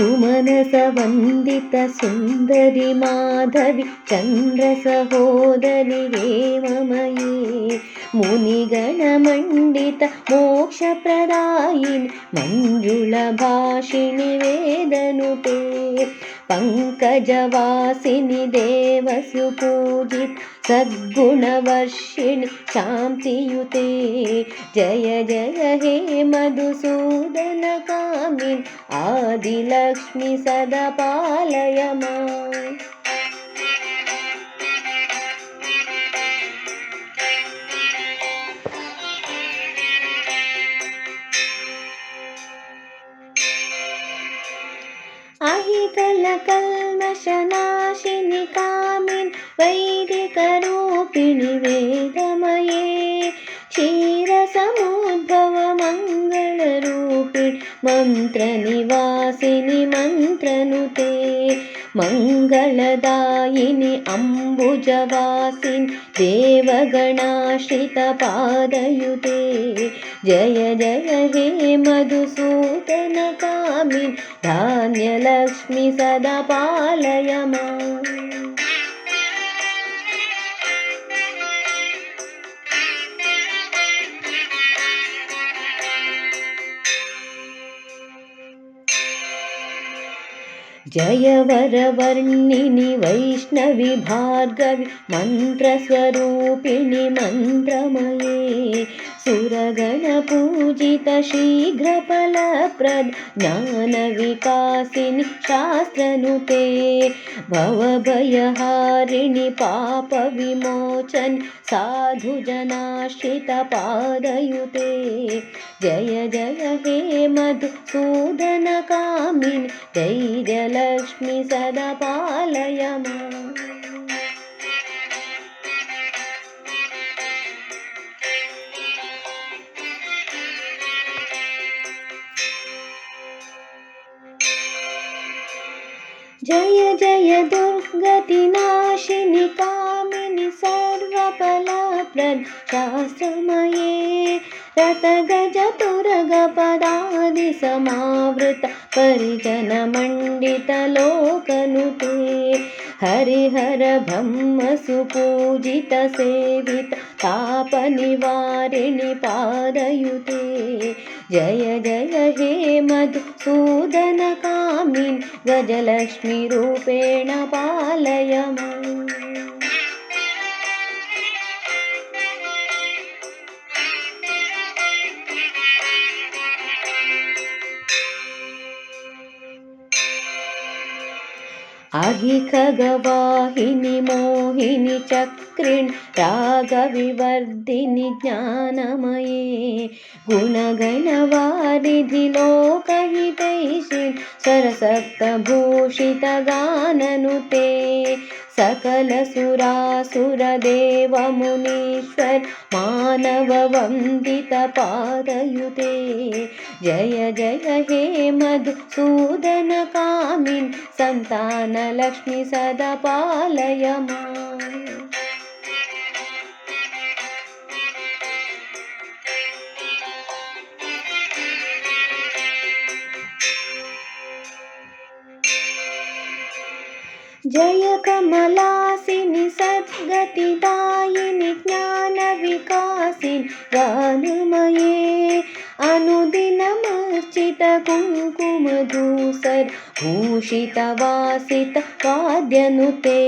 मनसवन्दितसुन्दरि माधवि चन्द्रसहोदरि हेममये मुनिगणमण्डित मोक्षप्रदायिनि मञ्जुळभाषिणि वेदनुते पङ्कजवासिनि देवसुपूजित सद्गुणवर्षिणि शान्तियुते। जय जय हे मधुसूदनकामिन् आदिलक्ष्मि सदा पालय मा अहिकलकल्मषनाशिनि कामिन् वैदिकरूपिणि वेदमये क्षीरसमुद्भवमङ्गलरूपिणि मन्त्रनिवासिनि मन्त्रनुते मङ्गलदायिनि अम्बुजवासिनि देवगणाश्रितपादयुते। जय जय हे मधुसूदनकामिन् धान्यलक्ष्मि सदा पालय मा जय वरवर्णिनि वैष्णवि भार्गवि मन्त्रस्वरूपिणि मन्त्रमये सुरगणपूजित शीघ्रफलप्रद ज्ञानविकासिनि शास्त्रनुते भवभयहारिणि पापविमोचन् साधुजनाश्रितपादयुते जय जय हे मधुसूदनकामिनि धैर्यलक्ष्मि सदा पालय मा जय जय दुर्गतिनाशिनि कामिनि सर्वफलप्रद शास्त्रमये रतगजतुरगपदादिसमावृत परिजनमण्डितलोकनुते हरिहर ब्रह्मसुपूजितसेवित तापनिवारिणि पादयुते जय जय हे मधुसूदनकामिन् गजलक्ष्मीरूपेण पालय अघिखगवाहिनि मोहिनि चक्रिण् रागविवर्धिनि ज्ञानमये गुणगणवारिधि लोकहितैषि सरसप्तभूषितगाननुते सकलसुरासुरदेवमुनीश्वर मानववन्दितपादयुते। जय जय हे मधुसूदनकामिन् सन्तानलक्ष्मि मा जय कमलासिनि सद्गतिदायिनि ज्ञानविकासिनि गानमये अनुदिनमर्चित कुङ्कुमधूसर भूषितवासित वाद्यनुते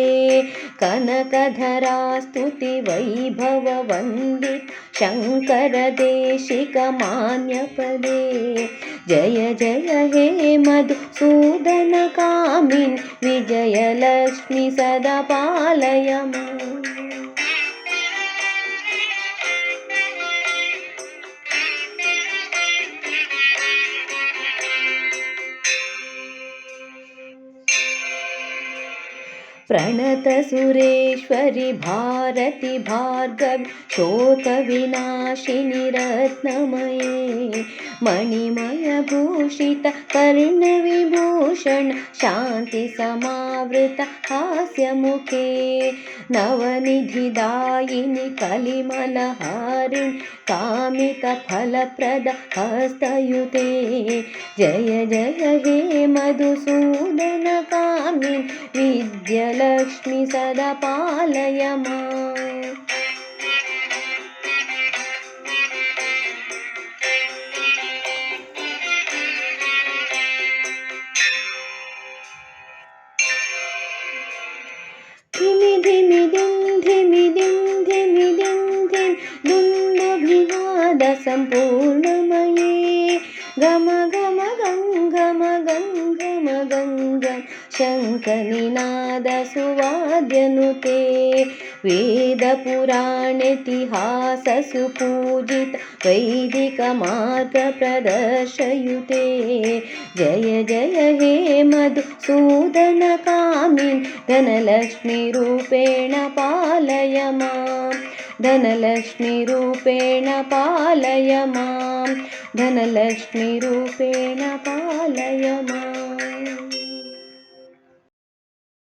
कनकधरास्तुतिवैभववन्दित शङ्करदेशिकमान्यपदे। जय जय हे मधुसूदनकामिन् विजयलक्ष्मि सदा पालय प्रणतसुरेश्वरि भारति भार्गवि शोकविनाशिनि रत्नमये मणिमयभूषित कर्णविभूषण शान्तिसमावृत हास्यमुखे नवनिधिदायिनि कलिमलहारिणि कामितफलप्रद हस्तयुते जय जय हे मधुसूदनकामिनि विद्यलक्ष्मि सदा पालय मा गम गम गं गम गं गम गं गं शङ्खनिनादसुवाद्यनुते वेदपुराणेतिहाससुपूजित वैदिकमार्गप्रदर्शयुते। जय जय हे मधुसूदनकामिन् धनलक्ष्मीरूपेण पालय मां धनलक्ष्मीरूपेण पालय मां धनलक्ष्मीरूपेण पालय माम्